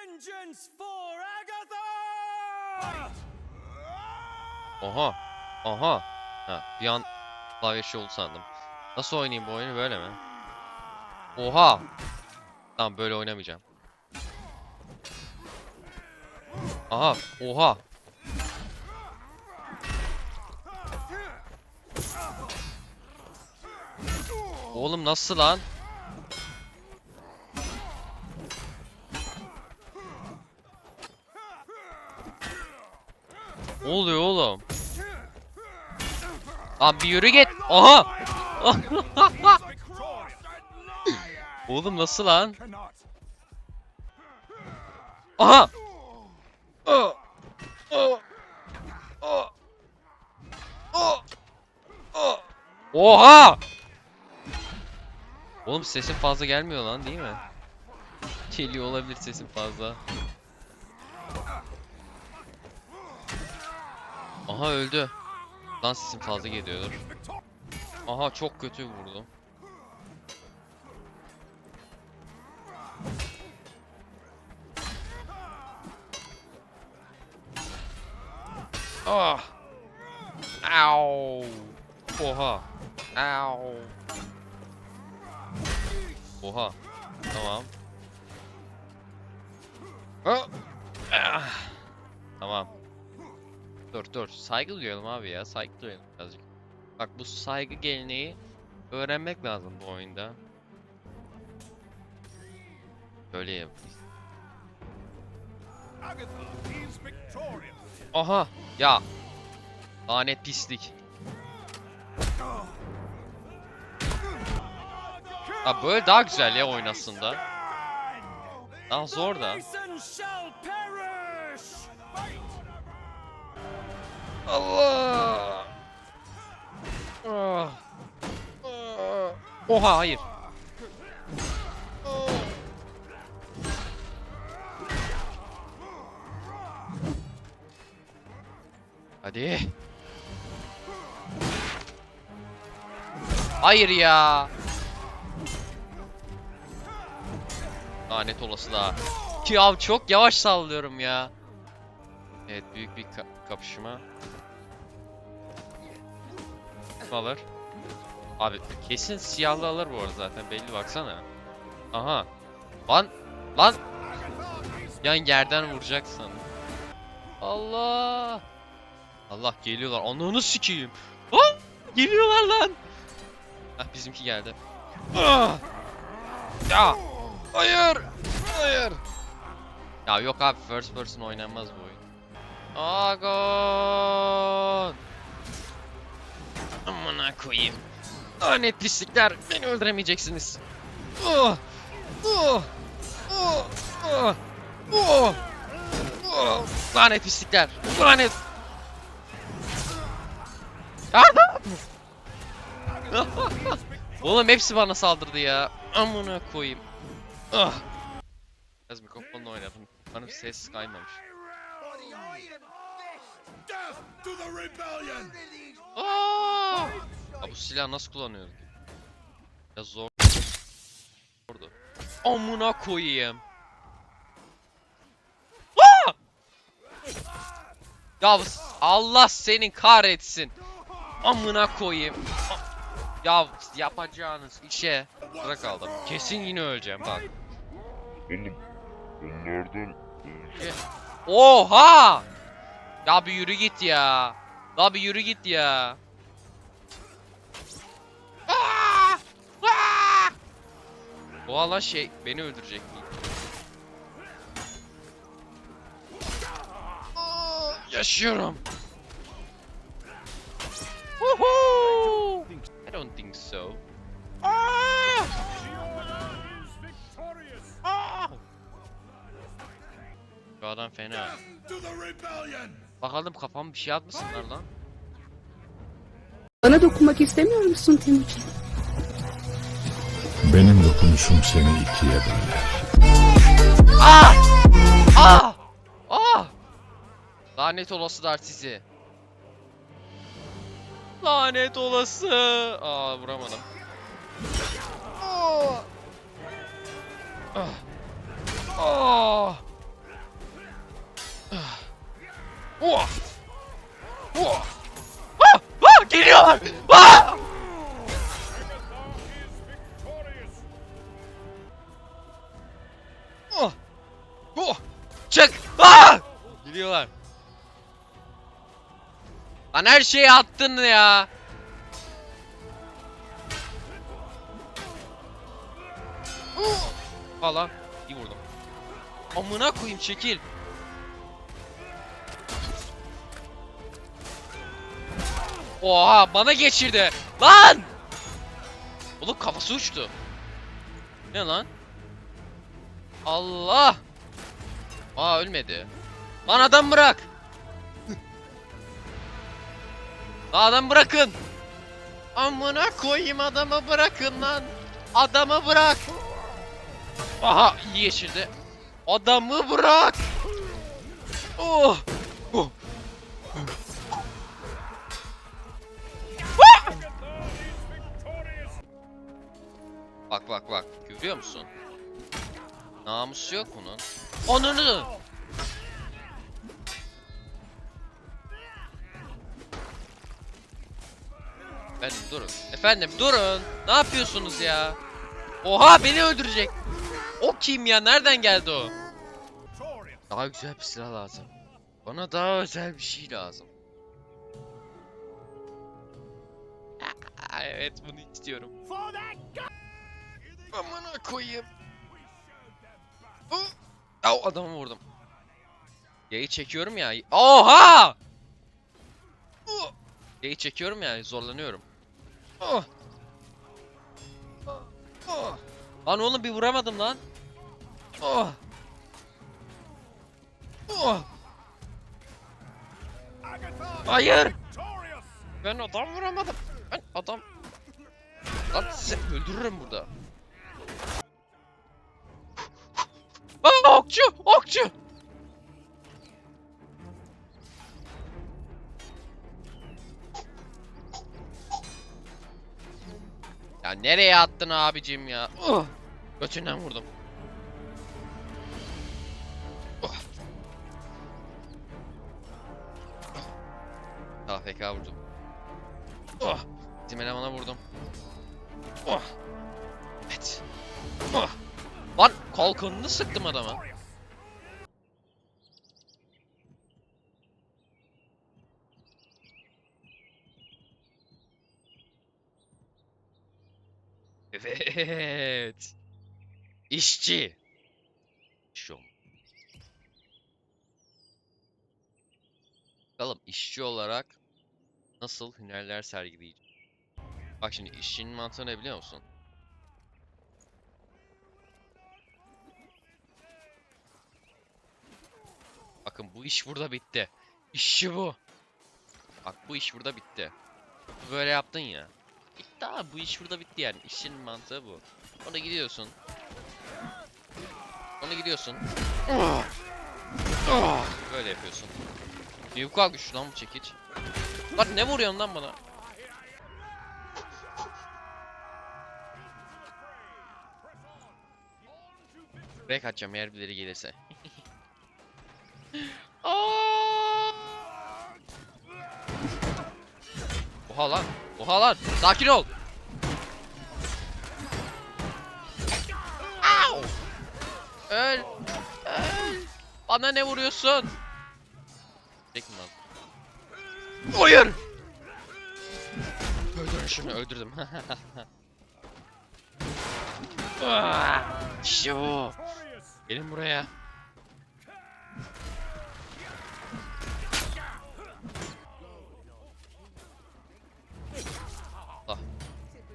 Vengeance for Agatha! Oha. Aha. Ha, bir an klavye şey oldu sandım. Nasıl oynayayım bu oyunu böyle mi? Oha. Tamam böyle oynamayacağım. Aha. Oha. Oğlum nasıl lan? Oluyor oğlum? Lan bir yürü git. Aha. oğlum nasıl lan? Aha. Oha! Oğlum sesin fazla gelmiyor lan değil mi? Geliyor olabilir sesin fazla. Aha öldü. Lan sesim fazla geliyordur. Aha çok kötü vurdu. Ah. Au. Oha. Au. Oha. Tamam. Ah. Saygı duyalım abi ya. Saygı duyalım birazcık. Bak bu saygı geleneği öğrenmek lazım bu oyunda. Böyle yap. Agatha is victorious! Aha ya. Lanet pislik. Ha böyle daha güzel ya oyun aslında. Daha zor da. Allah. Ah. Ah. Oha hayır. Hadi. Hayır ya. Lanet olası da. Ya çok yavaş sallıyorum ya. Evet büyük bir ka- kapışma. Kim alır? Abi kesin siyahlı alır bu arada zaten belli baksana. Aha. Lan lan. Yan yerden vuracaksın. Allah. Allah geliyorlar. Ananı sikeyim. Ah! Geliyorlar lan. Ah bizimki geldi. Ah! Ya. Hayır. Hayır. Ya yok abi first person oynanmaz bu oyun. Agon. Amına koyayım. Lanet pislikler. Beni öldüremeyeceksiniz. Oh. Oh. Oh. Oh. Oh. Oh. Lanet pislikler. Lanet. Yardım. Oğlum hepsi bana saldırdı ya. Amına koyayım. Ah. Biraz mikrofonla oynadım. Bana ses kaymamış. To the rebellion! Aa! Ya bu silah nasıl kullanıyoruz? Ya zor. Zordu. Amına koyayım. Aa! Ya Allah senin kahretsin. Amına koyayım. Ya yapacağınız işe sıra kaldım. Kesin yine öleceğim bak. Oğlum onlardan Oha! Ya bir yürü git ya. Ya bir yürü git ya. Oha lan şey beni öldürecek. Aa, Yaşıyorum. Woohoo! I don't think so. Aa! Bu adam fena. Bakalım kafam bir şey atmasınlar lan. Bana dokunmak istemiyor musun Timuçin? Benim dokunuşum seni ikiye böler. Ah! Ah! Ah! Lanet olasılar sizi. Lanet olası. Aa vuramadım. Ah! Ah! Ah! Oh! Oh! Ah! Ah! Geliyorlar! Ah! Oh! Oh! Çık! Ah! Geliyorlar. Lan her şeyi attın ya. Falan. İyi vurdum. Amına koyayım çekil. Oha bana geçirdi. Lan! Oğlum kafası uçtu. Ne lan? Allah! Aa ölmedi. Lan adam bırak. Lan adam bırakın. Amına koyayım adamı bırakın lan. Adamı bırak. Aha iyi geçirdi. Adamı bırak. Oh. Bak bak. Görüyor musun? Namusu yok bunun. Onunu. Efendim durun. Efendim durun. Ne yapıyorsunuz ya? Oha beni öldürecek. O kim ya? Nereden geldi o? Daha güzel bir silah lazım. Bana daha özel bir şey lazım. Evet bunu istiyorum. Amına koyayım. Au adamı vurdum. Yayı çekiyorum ya. Oha! Uh! Yayı çekiyorum ya zorlanıyorum. Oh! Oh! Lan oğlum bir vuramadım lan. Oh! Oh! Hayır! Ben adam vuramadım. Ben adam... Lan seni öldürürüm burada. Okçu! Okçu! Ya nereye attın abicim ya? Uh! Götünden vurdum. Uh! KFK vurdum. Oh! Bizim elemana vurdum. Oh! Kalkanını sıktım adama. Evet. İşçi. Şom. Bakalım işçi olarak nasıl hünerler sergileyeceğim. Bak şimdi işçinin mantığı ne biliyor musun? Bakın bu iş burada bitti. İşçi bu. Bak bu iş burada bitti. Böyle yaptın ya. Bitti abi bu iş burada bitti yani. İşin mantığı bu. Ona gidiyorsun. Ona gidiyorsun. Böyle yapıyorsun. Yukarı güçlü lan bu çekiç. Lan ne vuruyorsun lan bana? Buraya kaçacağım eğer birileri gelirse. Oha lan. Oha lan. Sakin ol. Au! Öl. Öl. Bana ne vuruyorsun? Çekme lan. Hayır. Öldürün şunu öldürdüm. Ah, İşte bu. Gelin buraya.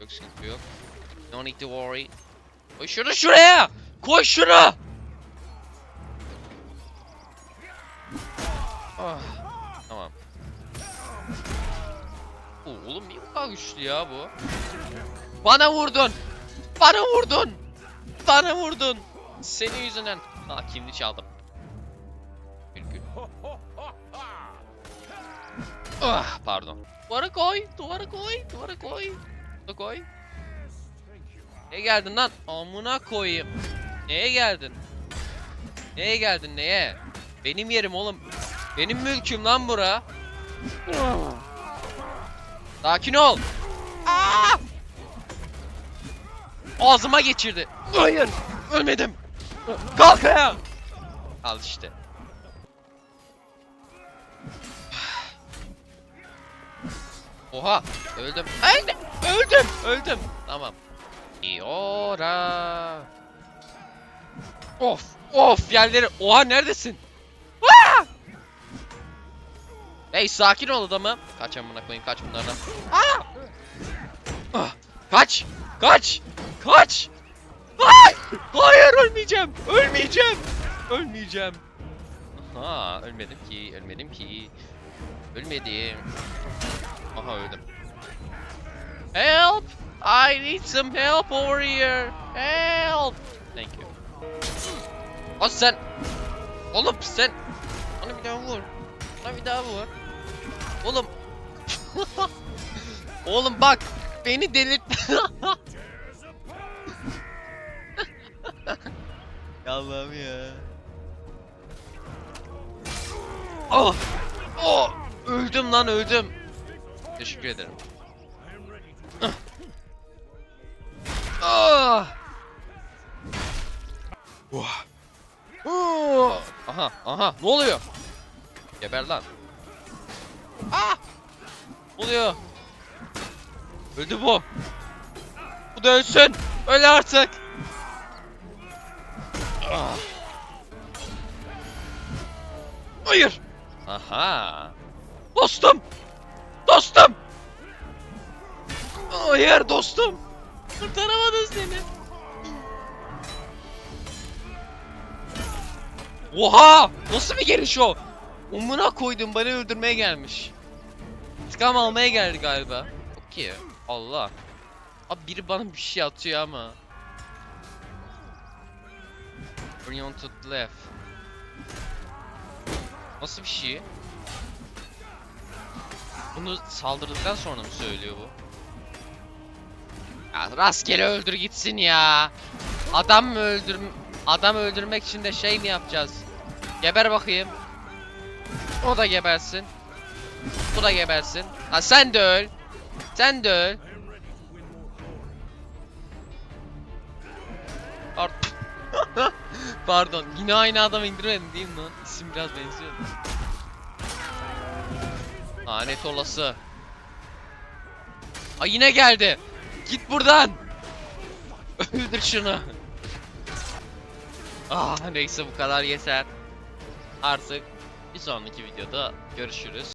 Yok sıkıntı yok. No need to worry. Koy şunu şuraya! Koy şunu! Ah. Tamam. Oo, oğlum niye bu kadar güçlü ya bu? Bana vurdun! Bana vurdun! Bana vurdun! Senin yüzünden. Ha kimli çaldım. Gül. Ah pardon. Duvara koy, duvara koy, duvara koy. Duvara koy. Neye geldin lan? Amına koyayım. Neye geldin? Neye geldin neye? Benim yerim oğlum. Benim mülküm lan bura. Sakin ol. Aa! Ağzıma geçirdi. Hayır. Ölmedim. Kalk ayağa. Al işte. Oha. Öldüm. Öldüm. Öldüm. Öldüm. Tamam. Iora. Of. Of yerleri. Oha neredesin? Aa! Hey sakin ol adamım. Kaç amına koyayım kaç bunlardan. Aa! Ah, Kaç! Kaç! Kaç! Hayır! Hayır ölmeyeceğim! Ölmeyeceğim! Ölmeyeceğim. Aha ölmedim ki, ölmedim ki. Ölmedim. Aha öldüm. Help! I need some help over here. Help! Thank you. O sen... Oğlum sen... Bana bir daha vur. Bana bir daha vur. Oğlum. Oğlum bak. Beni delirt. Allah'ım ya. Oh! Oh! Öldüm lan öldüm. Teşekkür ederim. Ah! Oh! Oh! Aha aha ne oluyor? Geber lan. Ah! Ne oluyor? Öldü bu. Bu da ölsün. Öl artık. Ah. Hayır. Aha. Dostum. Dostum. Hayır dostum. Kurtaramadım seni. Oha! Nasıl bir geliş o? Umuna koydum beni öldürmeye gelmiş. İntikam almaya geldi galiba. Okey. Allah. Abi biri bana bir şey atıyor ama. Bring on to the left. Nasıl bir şey? Bunu saldırdıktan sonra mı söylüyor bu? Ya rastgele öldür gitsin ya. Adam mı öldür adam öldürmek için de şey mi yapacağız? Geber bakayım. O da gebersin. Bu da gebersin. Ha sen de öl. Sen de öl. Pardon. Yine aynı adamı indirmedim değil mi lan? İsim biraz benziyor. Lanet olası. Ay yine geldi. Git buradan. Öldür şunu. Ah neyse bu kadar yeter. Artık bir sonraki videoda görüşürüz.